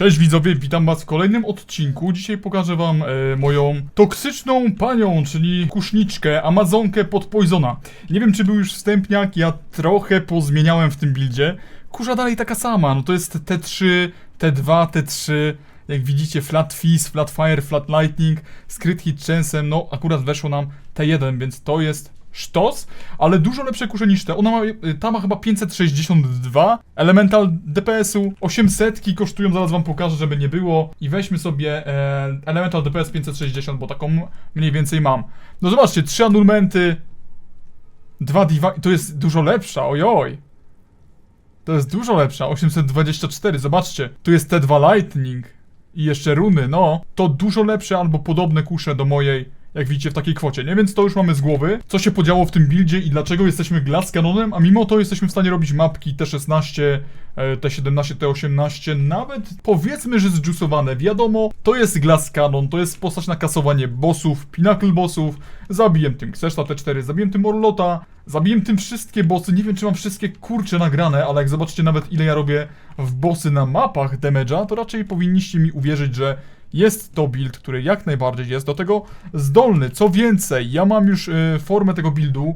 Cześć widzowie, witam was w kolejnym odcinku. Dzisiaj pokażę wam e, moją toksyczną panią, czyli kuszniczkę, amazonkę pod Poisona. Nie wiem czy był już wstępniak, ja trochę pozmieniałem w tym buildzie. Kurza dalej taka sama, no to jest T3, T2, T3, jak widzicie Flat Fizz, Flat Fire, Flat Lightning, Crit Hit Chance'em, no akurat weszło nam T1, więc to jest sztos, ale dużo lepsze kusze niż te. Ona ma, y, ta ma chyba 562, Elemental DPS-u 800 kosztują, zaraz wam pokażę, żeby nie było. I weźmy sobie e, Elemental DPS 560, bo taką mniej więcej mam. No zobaczcie, trzy annulmenty, dwa diva, to jest dużo lepsza, ojoj. To jest dużo lepsza, 824, zobaczcie, tu jest T2 Lightning i jeszcze runy, no. To dużo lepsze albo podobne kusze do mojej jak widzicie w takiej kwocie, nie? Więc to już mamy z głowy. Co się podziało w tym buildzie i dlaczego jesteśmy glass canonem, a mimo to jesteśmy w stanie robić mapki T16, e, T17, T18, nawet powiedzmy, że zjuicowane. Wiadomo, to jest glass canon, to jest postać na kasowanie bossów, pinnacle bossów. Zabiłem tym Kseszta T4, zabiłem tym Orlota, zabiłem tym wszystkie bossy. Nie wiem, czy mam wszystkie kurcze nagrane, ale jak zobaczycie nawet ile ja robię w bossy na mapach damage'a, to raczej powinniście mi uwierzyć, że jest to build, który jak najbardziej jest do tego zdolny. Co więcej, ja mam już y, formę tego buildu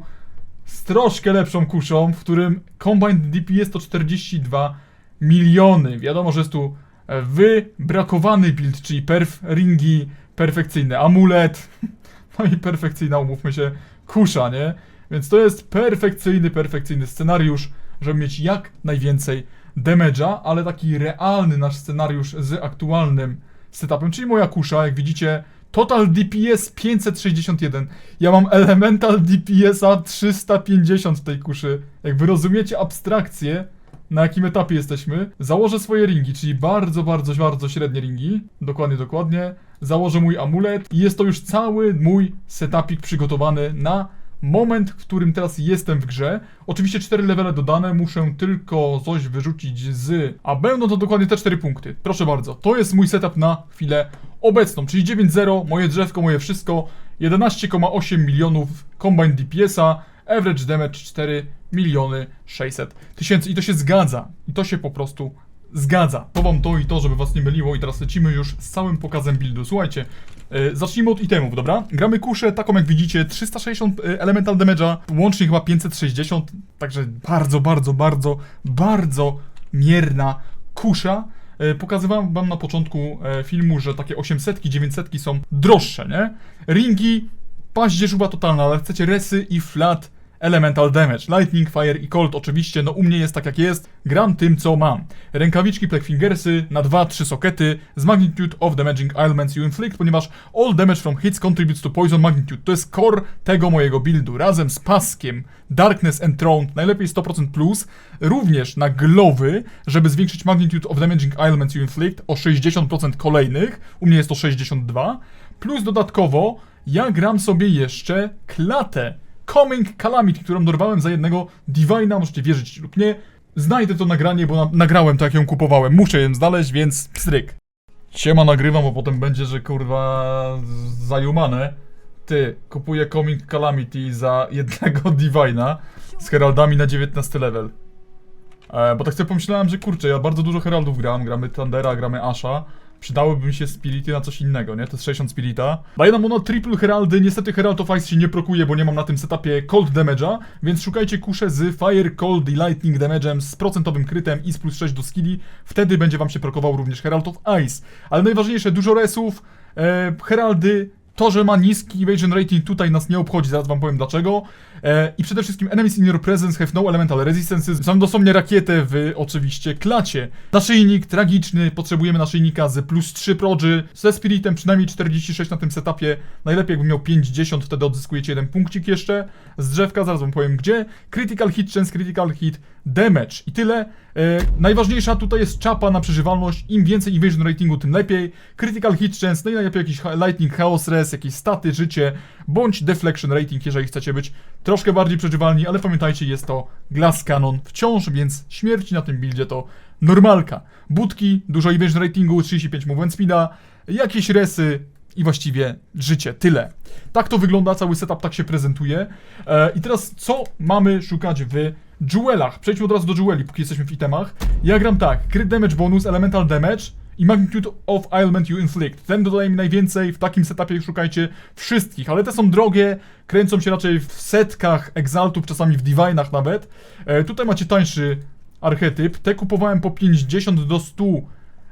z troszkę lepszą kuszą, w którym Combined DPS to 42 miliony. Wiadomo, że jest tu e, wybrakowany build, czyli perf ringi, perfekcyjny amulet, no i perfekcyjna, umówmy się, kusza, nie? Więc to jest perfekcyjny, perfekcyjny scenariusz, żeby mieć jak najwięcej damage'a, ale taki realny nasz scenariusz z aktualnym setupem, czyli moja kusza, jak widzicie, Total DPS 561. Ja mam Elemental DPS-a 350 w tej kuszy. Jak wy rozumiecie abstrakcję, na jakim etapie jesteśmy, założę swoje ringi, czyli bardzo, bardzo, bardzo średnie ringi. Dokładnie, dokładnie. Założę mój amulet i jest to już cały mój setupik przygotowany na moment, w którym teraz jestem w grze. Oczywiście 4 levele dodane, muszę tylko coś wyrzucić z... A będą to dokładnie te 4 punkty. Proszę bardzo, to jest mój setup na chwilę obecną, czyli 9.0, moje drzewko, moje wszystko, 11,8 milionów combined DPS-a, average damage 4 miliony 600 tysięcy i to się zgadza. I to się po prostu zgadza. To wam to i to, żeby was nie myliło i teraz lecimy już z całym pokazem buildu. Słuchajcie, zacznijmy od itemów, dobra? Gramy kuszę taką jak widzicie, 360 e, elemental damage'a, łącznie chyba 560, także bardzo, bardzo, bardzo, bardzo mierna kusza. E, Pokazywałem wam na początku e, filmu, że takie 800, 900 są droższe, nie? Ringi, paździerzuba totalna, ale chcecie resy i flat Elemental Damage, Lightning, Fire i Cold oczywiście, no u mnie jest tak jak jest, gram tym co mam. Rękawiczki Blackfingersy na 2-3 sokety z Magnitude of Damaging Ailments you inflict, ponieważ all damage from hits contributes to poison magnitude. To jest core tego mojego buildu, razem z paskiem Darkness Enthroned, najlepiej 100% plus, również na glowy, żeby zwiększyć Magnitude of Damaging Ailments you inflict o 60% kolejnych, u mnie jest to 62, plus dodatkowo ja gram sobie jeszcze klatę. Coming Calamity, którą dorwałem za jednego Divina, możecie wierzyć lub nie. Znajdę to nagranie, bo na nagrałem to jak ją kupowałem. Muszę ją znaleźć, więc pstryk. Siema nagrywam, bo potem będzie, że kurwa zajumane. Ty, kupuję Coming Calamity za jednego Divina z heraldami na 19 level. E, bo tak sobie pomyślałem, że kurczę, ja bardzo dużo heraldów gram, gramy Thundera, gramy Asha. Przydałyby mi się spirity na coś innego, nie? To jest 60 spirita. Daję nam ono triple heraldy, niestety Herald of Ice się nie prokuje, bo nie mam na tym setupie cold damage'a, więc szukajcie kusze z Fire, Cold i Lightning damage'em z procentowym krytem i z plus 6 do skilli. Wtedy będzie wam się prokował również Herald of Ice. Ale najważniejsze, dużo resów, e, heraldy, to, że ma niski evasion rating tutaj nas nie obchodzi, zaraz wam powiem dlaczego. E, I przede wszystkim enemies in your presence have no elemental resistances. Są dosłownie rakietę w oczywiście klacie. Naszyjnik tragiczny, potrzebujemy naszyjnika z plus 3 progy, ze spiritem przynajmniej 46 na tym setupie. Najlepiej jakbym miał 50, wtedy odzyskujecie jeden punkcik jeszcze. Z drzewka, zaraz wam powiem gdzie. Critical hit chance, critical hit damage. I tyle. E, najważniejsza tutaj jest czapa na przeżywalność. Im więcej evasion ratingu, tym lepiej. Critical hit chance, no i najlepiej jakiś lightning chaos res, jakieś staty, życie, bądź deflection rating, jeżeli chcecie być troszkę bardziej przeżywalni, ale pamiętajcie, jest to glass cannon wciąż, więc śmierci na tym buildzie to normalka. Budki, dużo evasion ratingu, 35 movement speeda, jakieś resy, i właściwie życie, tyle. Tak to wygląda, cały setup tak się prezentuje. E, I teraz co mamy szukać w jewelach? Przejdźmy od razu do jeweli, póki jesteśmy w itemach. Ja gram tak, crit damage bonus, elemental damage i Magnitude of Ailment You Inflict. Ten dodaje mi najwięcej, w takim setupie szukajcie wszystkich, ale te są drogie, kręcą się raczej w setkach exaltów, czasami w divinach nawet. E, tutaj macie tańszy archetyp, te kupowałem po 50 do 100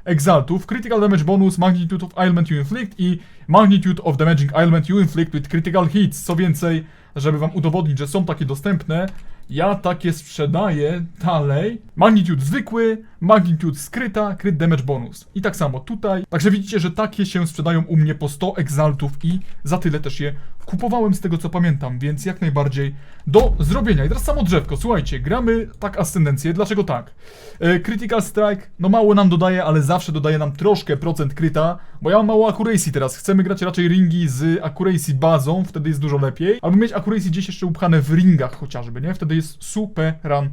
exaltów, critical damage bonus, magnitude of ailment you inflict i magnitude of damaging ailment you inflict with critical hits. Co więcej, żeby wam udowodnić, że są takie dostępne, ja takie sprzedaję dalej. Magnitude zwykły, magnitude skryta, crit damage bonus. I tak samo tutaj. Także widzicie, że takie się sprzedają u mnie po 100 exaltów i za tyle też je kupowałem z tego co pamiętam, więc jak najbardziej do zrobienia. I teraz samo drzewko, słuchajcie, gramy tak ascendencję, dlaczego tak? E, Critical Strike, no mało nam dodaje, ale zawsze dodaje nam troszkę procent kryta, bo ja mam mało accuracy teraz, chcemy grać raczej ringi z accuracy bazą, wtedy jest dużo lepiej, albo mieć gdzieś jeszcze upchane w ringach chociażby, nie? Wtedy jest super run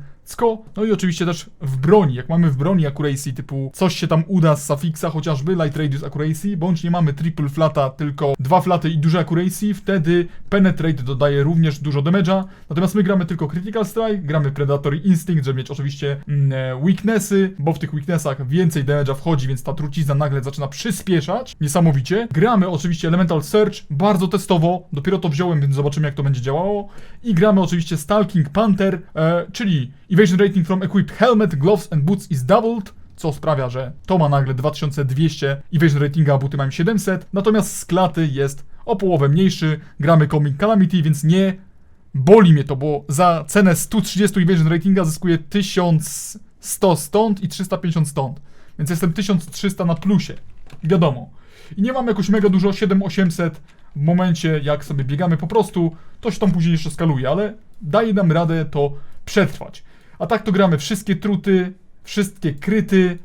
No i oczywiście też w broni, jak mamy w broni accuracy typu coś się tam uda z sufixa chociażby, light radius accuracy, bądź nie mamy triple flata, tylko dwa flaty i duże accuracy, wtedy penetrate dodaje również dużo damage'a, natomiast my gramy tylko critical strike, gramy predatory instinct, żeby mieć oczywiście mm, e, weaknessy, bo w tych weaknessach więcej damage'a wchodzi, więc ta trucizna nagle zaczyna przyspieszać, niesamowicie. Gramy oczywiście elemental search, bardzo testowo, dopiero to wziąłem, więc zobaczymy jak to będzie działało. I gramy oczywiście stalking panther, e, czyli Evasion rating from equipped helmet, gloves and boots is doubled, co sprawia, że to ma nagle 2200 evasion ratinga, a buty mają 700, natomiast z jest o połowę mniejszy, gramy Coming Calamity, więc nie boli mnie to, bo za cenę 130 evasion ratinga zyskuję 1100 stąd i 350 stąd, więc jestem 1300 na plusie, wiadomo. I nie mam jakoś mega dużo, 7800 w momencie jak sobie biegamy po prostu, to się tam później jeszcze skaluje, ale daje nam radę to przetrwać. A tak to gramy. Wszystkie truty, wszystkie kryty,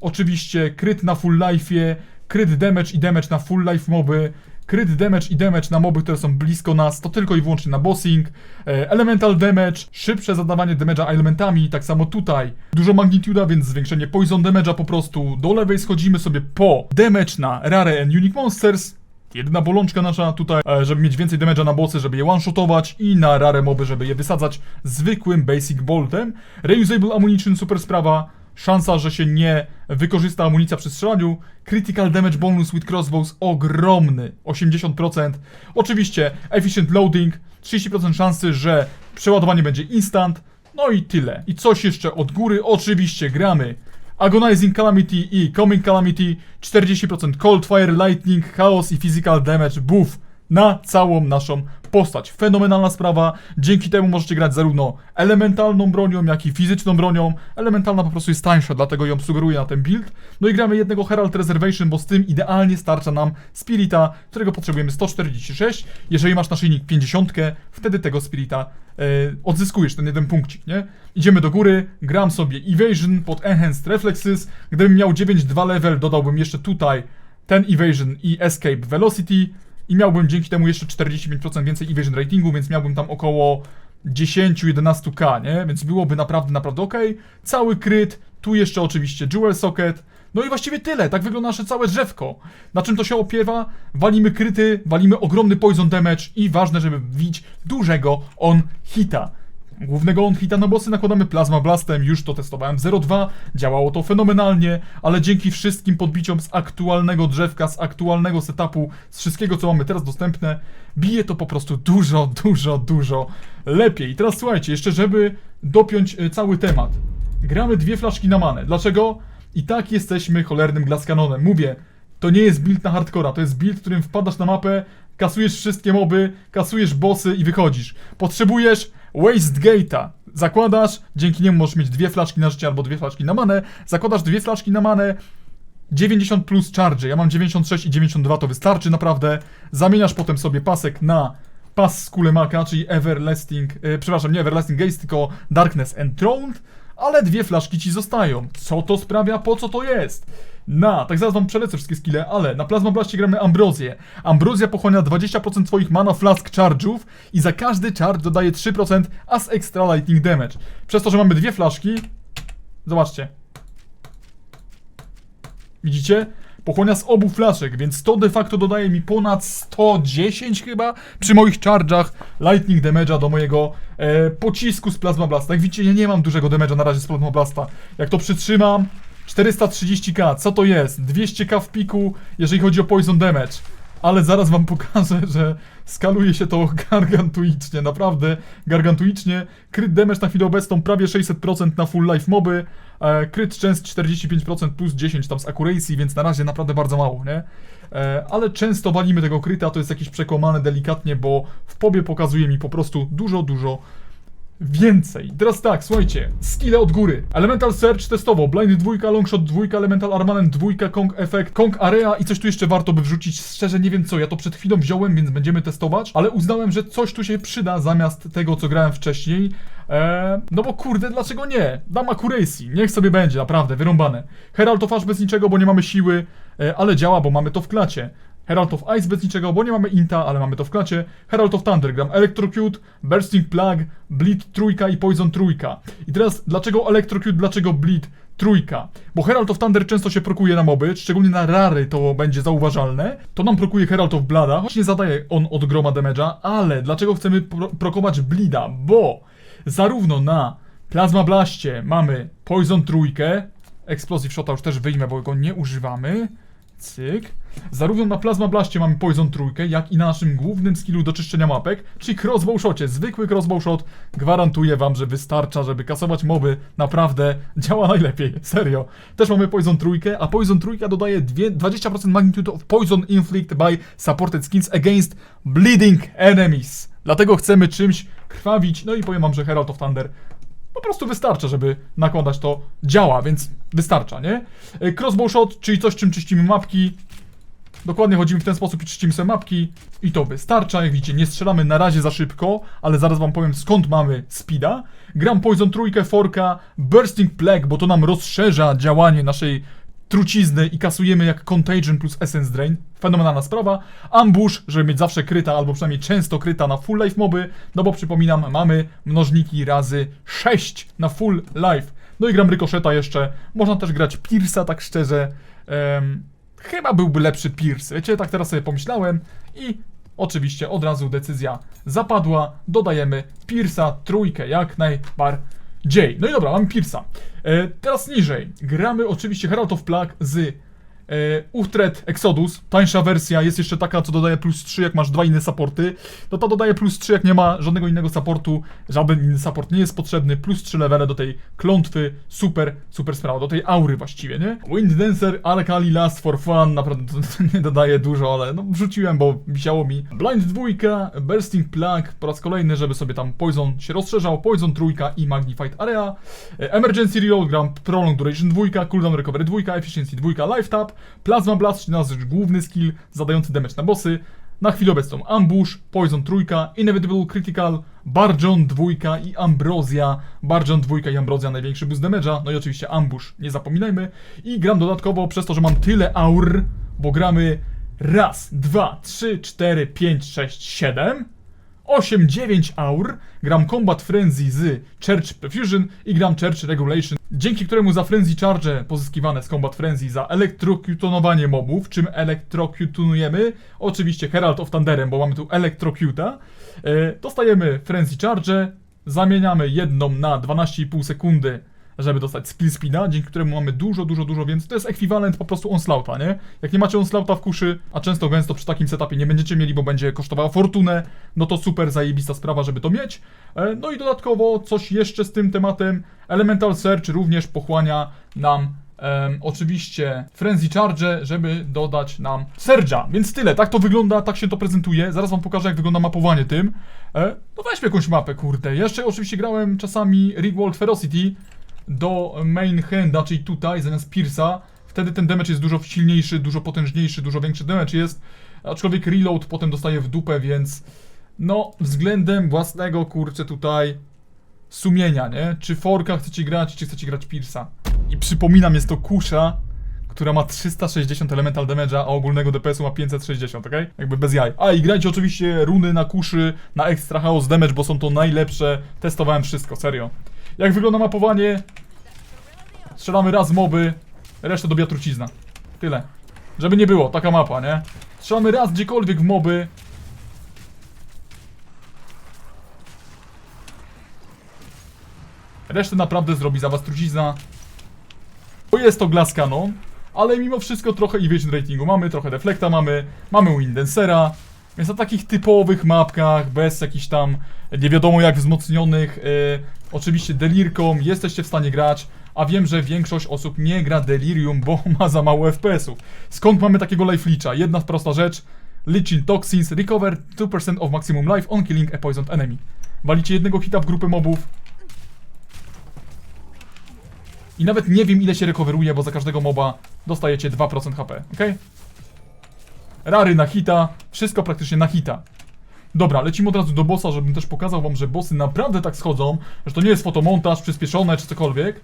oczywiście kryt na full life'ie, kryt damage i damage na full life moby, kryt damage i damage na moby, które są blisko nas, to tylko i wyłącznie na bossing, e, elemental damage, szybsze zadawanie damage'a elementami, tak samo tutaj, dużo magnituda, więc zwiększenie poison damage'a po prostu, do lewej schodzimy sobie po damage na rare and unique monsters, Jedyna bolączka nasza tutaj, e, żeby mieć więcej damage'a na bossy, żeby je one-shotować i na rare moby, żeby je wysadzać zwykłym basic boltem. Reusable ammunition, super sprawa. Szansa, że się nie wykorzysta amunicja przy strzelaniu. Critical damage bonus with crossbows ogromny, 80%. Oczywiście efficient loading, 30% szansy, że przeładowanie będzie instant. No i tyle. I coś jeszcze od góry, oczywiście gramy Agonizing Calamity i Coming Calamity 40% Cold Fire, Lightning, Chaos i Physical Damage buff na całą naszą postać. Fenomenalna sprawa, dzięki temu możecie grać zarówno elementalną bronią, jak i fizyczną bronią. Elementalna po prostu jest tańsza, dlatego ją sugeruję na ten build. No i gramy jednego Herald Reservation, bo z tym idealnie starcza nam Spirita, którego potrzebujemy 146. Jeżeli masz naszyjnik 50, wtedy tego Spirita e, odzyskujesz, ten jeden punkcik, nie? Idziemy do góry, gram sobie Evasion pod Enhanced Reflexes. Gdybym miał 9-2 level, dodałbym jeszcze tutaj ten Evasion i Escape Velocity i miałbym dzięki temu jeszcze 45% więcej evasion ratingu, więc miałbym tam około 10-11k, nie? Więc byłoby naprawdę, naprawdę ok. Cały kryt, tu jeszcze oczywiście Jewel Socket, no i właściwie tyle, tak wygląda nasze całe drzewko. Na czym to się opiewa? Walimy kryty, walimy ogromny poison damage i ważne, żeby wbić dużego on hita. Głównego on hita na bossy nakładamy Plasma Blastem, już to testowałem 0.2, działało to fenomenalnie, ale dzięki wszystkim podbiciom z aktualnego drzewka, z aktualnego setupu, z wszystkiego co mamy teraz dostępne, bije to po prostu dużo, dużo, dużo lepiej. I teraz słuchajcie, jeszcze żeby dopiąć y, cały temat. Gramy dwie flaszki na manę. Dlaczego? I tak jesteśmy cholernym glaskanonem. Mówię, to nie jest build na hardcora, to jest build, w którym wpadasz na mapę, kasujesz wszystkie moby, kasujesz bossy i wychodzisz. Potrzebujesz Waste Gate'a. Zakładasz, dzięki niemu możesz mieć dwie flaszki na życie albo dwie flaszki na manę. Zakładasz dwie flaszki na manę, 90 plus charge. Ja mam 96 i 92, to wystarczy naprawdę. Zamieniasz potem sobie pasek na pas z kulemaka, czyli Everlasting, e, przepraszam, nie Everlasting Gaze, tylko Darkness Enthroned, ale dwie flaszki ci zostają. Co to sprawia? Po co to jest? Na, tak zaraz wam przelecę wszystkie skille, ale na Plasma Blastie gramy Ambrozję. Ambrozja pochłania 20% twoich mana flask charge'ów i za każdy charge dodaje 3% as extra lightning damage. Przez to, że mamy dwie flaszki, zobaczcie. Widzicie? Pochłania z obu flaszek, więc to de facto dodaje mi ponad 110 chyba przy moich charge'ach lightning damage'a do mojego e, pocisku z Plasma Blasta. Jak widzicie, ja nie mam dużego damage'a na razie z Plasma Blasta. Jak to przytrzymam, 430k, co to jest? 200k w piku, jeżeli chodzi o poison damage. Ale zaraz wam pokażę, że skaluje się to gargantuicznie, naprawdę gargantuicznie. Crit damage na chwilę obecną prawie 600% na full life moby. E, crit chance 45% plus 10 tam z accuracy, więc na razie naprawdę bardzo mało, nie? E, ale często walimy tego kryta, to jest jakieś przekłamane delikatnie, bo w pobie pokazuje mi po prostu dużo, dużo więcej. Teraz tak, słuchajcie, skille od góry. Elemental Search testowo, Blind 2, Longshot 2, Elemental Armament 2, Kong Effect, Kong Area i coś tu jeszcze warto by wrzucić. Szczerze nie wiem co, ja to przed chwilą wziąłem, więc będziemy testować, ale uznałem, że coś tu się przyda zamiast tego, co grałem wcześniej. Eee, no bo kurde, dlaczego nie? Dam accuracy, niech sobie będzie, naprawdę, wyrąbane. Herald of Ash bez niczego, bo nie mamy siły, e, ale działa, bo mamy to w klacie. Herald of Ice bez niczego, bo nie mamy Inta, ale mamy to w klacie. Herald of Thunder, gram Electrocute, Bursting Plug, Bleed trójka i Poison trójka. I teraz, dlaczego Electrocute, dlaczego Bleed trójka? Bo Herald of Thunder często się prokuje na moby, szczególnie na rary to będzie zauważalne. To nam prokuje Herald of Blada, choć nie zadaje on od groma damage'a, ale dlaczego chcemy pro prokować Bleeda? Bo zarówno na Plasma Blaście mamy Poison trójkę, Explosive Shota już też wyjmę, bo go nie używamy. Cyk. Zarówno na Plasma Blaście mamy Poison trójkę, jak i na naszym głównym skillu do czyszczenia mapek, czyli Crossbow Shocie. Zwykły Crossbow Shot gwarantuję wam, że wystarcza, żeby kasować moby. Naprawdę działa najlepiej, serio. Też mamy Poison trójkę, a Poison trójka dodaje dwie- 20% magnitude of Poison inflict by supported skins against bleeding enemies. Dlatego chcemy czymś krwawić, no i powiem wam, że Herald of Thunder po prostu wystarcza, żeby nakładać to działa, więc wystarcza, nie? E, Crossbow shot, czyli coś, czym czyścimy mapki. Dokładnie chodzimy w ten sposób i czyścimy sobie mapki i to wystarcza. Jak widzicie, nie strzelamy na razie za szybko, ale zaraz wam powiem skąd mamy speeda. Gram Poison trójkę, forka, Bursting Plague, bo to nam rozszerza działanie naszej trucizny i kasujemy jak Contagion plus Essence Drain. Fenomenalna sprawa. Ambush, żeby mieć zawsze kryta, albo przynajmniej często kryta na full life moby, no bo przypominam, mamy mnożniki razy 6 na full life. No i gram Rykoszeta jeszcze. Można też grać Pierce'a, tak szczerze. Em, chyba byłby lepszy Pierce. Wiecie, tak teraz sobie pomyślałem i oczywiście od razu decyzja zapadła. Dodajemy Pierce'a trójkę, jak najbardziej. No i dobra, mamy Pierce'a. E, teraz niżej. Gramy oczywiście Herald of Plague z e, Uhtred Exodus. Tańsza wersja jest jeszcze taka, co dodaje plus 3, jak masz dwa inne supporty. No to dodaje plus 3, jak nie ma żadnego innego supportu. Żaden inny support nie jest potrzebny. Plus 3 levele do tej klątwy. Super, super sprawa. Do tej aury właściwie, nie? Wind Dancer, Alkali Last for Fun. Naprawdę to, to nie dodaje dużo, ale no wrzuciłem, bo wisiało mi. Blind 2, Bursting Plague po raz kolejny, żeby sobie tam Poison się rozszerzał. Poison trójka i Magnified Area. E, Emergency Reload gram Prolong Duration 2, Cooldown Recovery 2, Efficiency 2, Life Tap, Plasma Blast, czyli nasz główny skill zadający damage na bossy. Na chwilę obecną Ambush, Poison trójka, Inevitable Critical, Barjon dwójka i Ambrosia. Barjon dwójka i Ambrosia największy boost damage'a, no i oczywiście Ambush, nie zapominajmy. I gram dodatkowo przez to, że mam tyle aur, bo gramy raz, dwa, trzy, cztery, pięć, sześć, siedem. 8-9 aur, gram Combat Frenzy z Church Perfusion i gram Church Regulation, dzięki któremu za Frenzy Charge pozyskiwane z Combat Frenzy za elektrokutonowanie mobów, czym elektrokutunujemy, oczywiście Herald of Thunderem, bo mamy tu Electrocuta, e, dostajemy Frenzy Charge, zamieniamy jedną na 12,5 sekundy żeby dostać skill speeda, dzięki któremu mamy dużo, dużo, dużo więcej. To jest ekwiwalent po prostu onslaughta, nie? Jak nie macie onslaughta w kuszy, a często gęsto przy takim setupie nie będziecie mieli, bo będzie kosztowało fortunę, no to super zajebista sprawa, żeby to mieć. E, No i dodatkowo coś jeszcze z tym tematem. Elemental Search również pochłania nam Em, oczywiście Frenzy Charge, żeby dodać nam Surge'a. Więc tyle, tak to wygląda, tak się to prezentuje. Zaraz wam pokażę, jak wygląda mapowanie tym. E, no weźmy jakąś mapę, kurde. Jeszcze oczywiście grałem czasami Rigwald Ferocity do main handa, czyli tutaj, zamiast Pierce'a. Wtedy ten damage jest dużo silniejszy, dużo potężniejszy, dużo większy damage jest. Aczkolwiek reload potem dostaje w dupę, więc no względem własnego, kurczę, tutaj sumienia, nie? Czy Forka chcecie grać, czy chcecie grać Pierce'a. I przypominam, jest to kusza, która ma 360 elemental damage'a, a ogólnego DPS-u ma 560, ok? Jakby bez jaj. A i grajcie oczywiście runy na kuszy, na extra chaos damage, bo są to najlepsze. Testowałem wszystko, serio. Jak wygląda mapowanie? Strzelamy raz moby, resztę dobija trucizna. Tyle. Żeby nie było, taka mapa, nie? Strzelamy raz gdziekolwiek w moby. Resztę naprawdę zrobi za was trucizna. Bo jest to Glass Cannon, ale mimo wszystko trochę Evasion Ratingu mamy, trochę Deflecta mamy, mamy Windensera, więc na takich typowych mapkach, bez jakichś tam nie wiadomo jak wzmocnionych, e, oczywiście Delirką jesteście w stanie grać, a wiem, że większość osób nie gra Delirium, bo ma za mało FPS-ów. Skąd mamy takiego life leecha? Jedna prosta rzecz, Lichin Toxins, recover 2% of maximum life on killing a poisoned enemy. Walicie jednego hita w grupę mobów, i nawet nie wiem ile się recoveruje, bo za każdego moba dostajecie 2% HP, ok? Rary na hita, wszystko praktycznie na hita. Dobra, lecimy od razu do bossa, żebym też pokazał wam, że bossy naprawdę tak schodzą, że to nie jest fotomontaż, przyspieszone czy cokolwiek.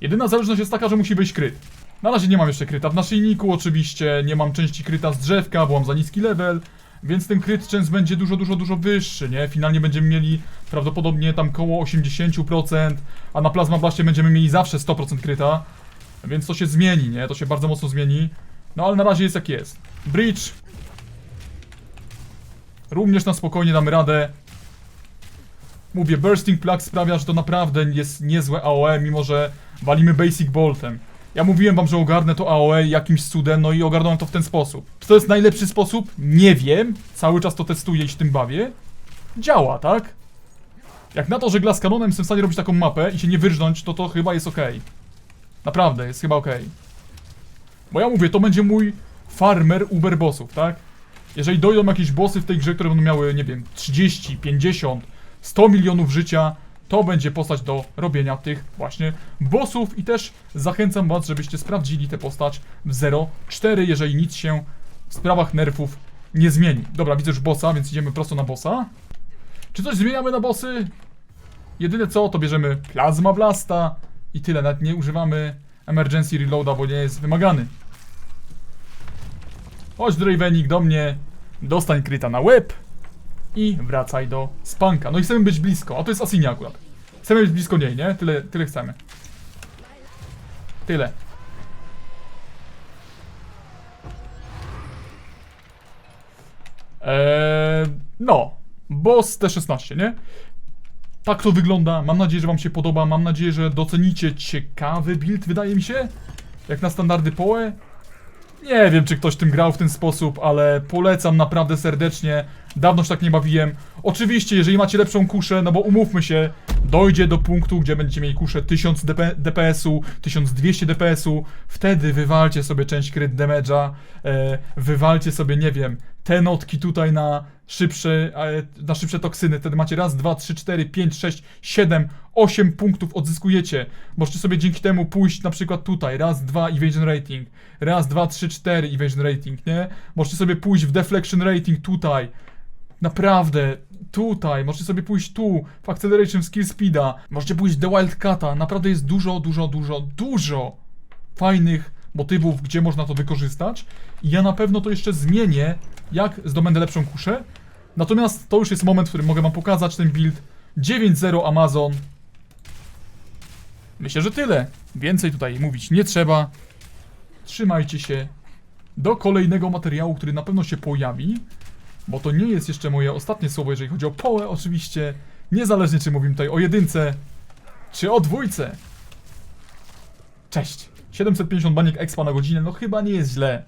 Jedyna zależność jest taka, że musi być kryt. Na razie nie mam jeszcze kryta w naszyjniku, oczywiście, nie mam części kryta z drzewka, bo mam za niski level, więc ten kryt częst będzie dużo, dużo, dużo wyższy, nie? Finalnie będziemy mieli prawdopodobnie tam koło 80%, a na Plasma Blastie będziemy mieli zawsze 100% kryta, więc to się zmieni, nie? To się bardzo mocno zmieni. No ale na razie jest jak jest. Bridge. Również na spokojnie damy radę. Mówię, Bursting Plug sprawia, że to naprawdę jest niezłe AOE, mimo że walimy Basic Boltem. Ja mówiłem wam, że ogarnę to AOE jakimś cudem, no i ogarnąłem to w ten sposób. Czy to jest najlepszy sposób? Nie wiem. Cały czas to testuję i się tym bawię. Działa, tak? Jak na to, że Glass Canonem jestem w stanie robić taką mapę i się nie wyrżnąć, to to chyba jest ok. Naprawdę, jest chyba ok. Bo ja mówię, to będzie mój farmer Uber bossów, tak? Jeżeli dojdą jakieś bossy w tej grze, które będą miały, nie wiem, 30, 50, 100 milionów życia, to będzie postać do robienia tych właśnie bossów i też zachęcam was, żebyście sprawdzili tę postać w 0.4, jeżeli nic się w sprawach nerfów nie zmieni. Dobra, widzę już bossa, więc idziemy prosto na bossa. Czy coś zmieniamy na bossy? Jedyne co, to bierzemy Plasma Blasta i tyle, nawet nie używamy Emergency Reloada, bo nie jest wymagany. Chodź Dravenik do mnie, dostań kryta na łeb i wracaj do spanka. No i chcemy być blisko, a to jest Asinia akurat. Chcemy być blisko niej, nie? Tyle, tyle chcemy. Tyle. Eee, no, boss T16, nie? Tak to wygląda. Mam nadzieję, że Wam się podoba. Mam nadzieję, że docenicie ciekawy build, wydaje mi się. Jak na standardy PoE. Nie wiem, czy ktoś tym grał w ten sposób, ale polecam naprawdę serdecznie. Dawno się tak nie bawiłem. Oczywiście, jeżeli macie lepszą kuszę, no bo umówmy się, dojdzie do punktu, gdzie będziecie mieli kuszę 1000 DP DPS-u, 1200 DPS-u, wtedy wywalcie sobie część crit damage'a, e, wywalcie sobie, nie wiem, te notki tutaj na szybsze, e, na szybsze toksyny. Wtedy macie raz, dwa, trzy, cztery, pięć, sześć, siedem, osiem punktów odzyskujecie. Możecie sobie dzięki temu pójść na przykład tutaj, raz, dwa, evasion rating, raz, dwa, trzy, cztery, evasion rating, nie? Możecie sobie pójść w deflection rating tutaj. Naprawdę, tutaj, możecie sobie pójść tu, w Acceleration Skill Speeda, możecie pójść w The Wildcata, naprawdę jest dużo, dużo, dużo, dużo fajnych motywów, gdzie można to wykorzystać i ja na pewno to jeszcze zmienię, jak zdobędę lepszą kuszę. Natomiast to już jest moment, w którym mogę wam pokazać ten build 9.0 Amazon. Myślę, że tyle. Więcej tutaj mówić nie trzeba. Trzymajcie się do kolejnego materiału, który na pewno się pojawi. Bo to nie jest jeszcze moje ostatnie słowo, jeżeli chodzi o połę, oczywiście. Niezależnie czy mówimy tutaj o jedynce, czy o dwójce. Cześć. 750 baniek expa na godzinę, no chyba nie jest źle.